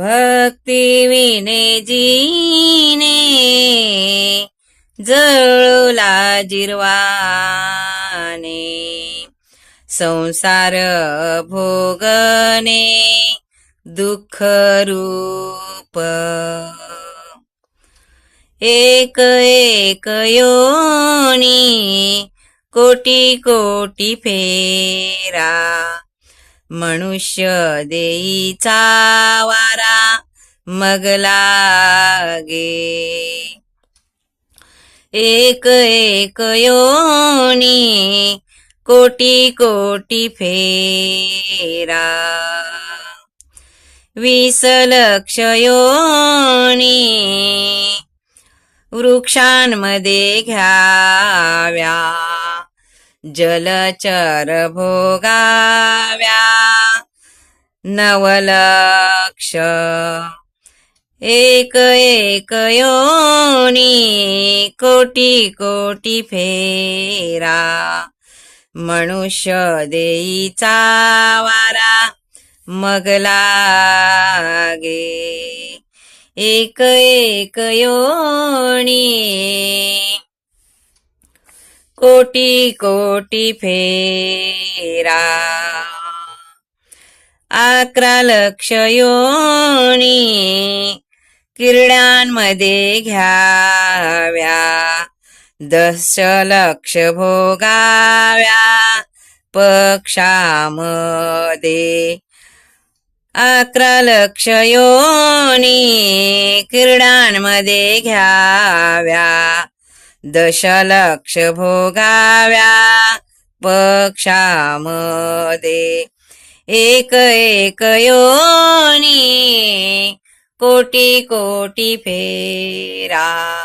भक्ती विने जीने जळला जिरवाने. संसार भोगने दुःख रूप एक एक योनी कोटी कोटी फेरा. मनुष्य देईचा वारा मग लागे एक एक योनी कोटी कोटी फेरा. वीस लक्ष योनी वृक्षांमध्ये घ्याव्या. जलचर भोगाव्या नवलक्ष. एक एक योनी कोटी कोटी फेरा. मनुष्य देईचा वारा मग लागे. एक एक योनी कोटी कोटी फेरा. अकरा लक्ष योनी किरड्यांमध्ये घ्याव्या. दश लक्ष भोगाव्या पक्षामध्ये. अकरा लक्ष योनी किरडांमध्ये घ्याव्या. दशलक्ष भोगाव्या पक्षामध्ये. एक एक योनी कोटी कोटी फेरा.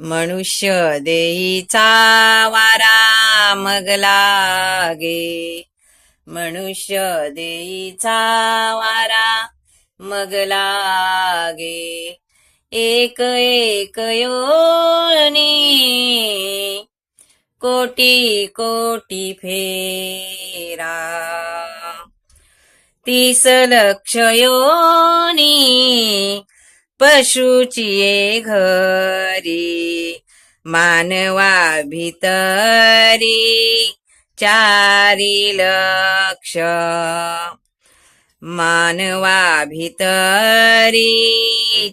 मनुष्य देईचा वारा मग लागे. मनुष्य देईचा वारा मग लागे. एक एक योनी कोटी कोटी फेरा. तीस लक्ष योनी. पशुची घरी. मानवा भितरी. चारी लक्ष. मानवा भितरी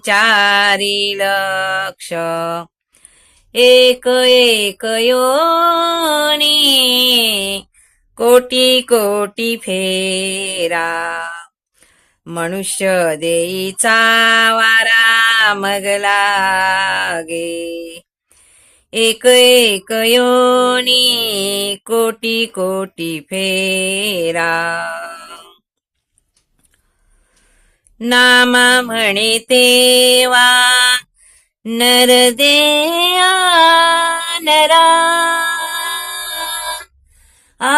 चारी लक्ष. एक एक योनी कोटी कोटी फेरा. मनुष्य देईचा वारा मग लागे. एक एक योनी कोटी कोटी फेरा. नामा म्हणे तेवा नरदेया नरा। आ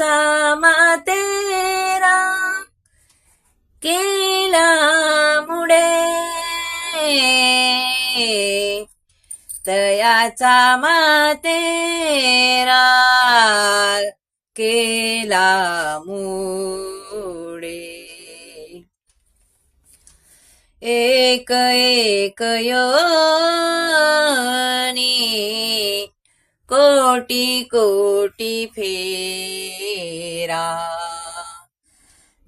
तयाचा मातेरा केला मुडे. तयाचा मातेरा केला मुडे. एक एक योनी कोटी कोटी फेरा.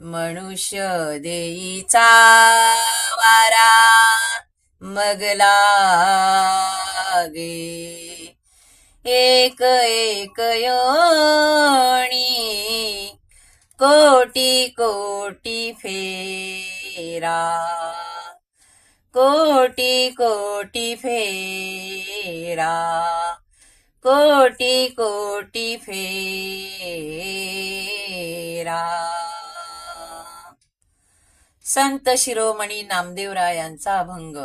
मनुष्य देईचा वारा मग लागे. एक एक योणी कोटी कोटी फेरा. कोटी कोटी फेरा. कोटी कोटी फेरा. संत शिरोमणी नामदेवरायांचा अभंग.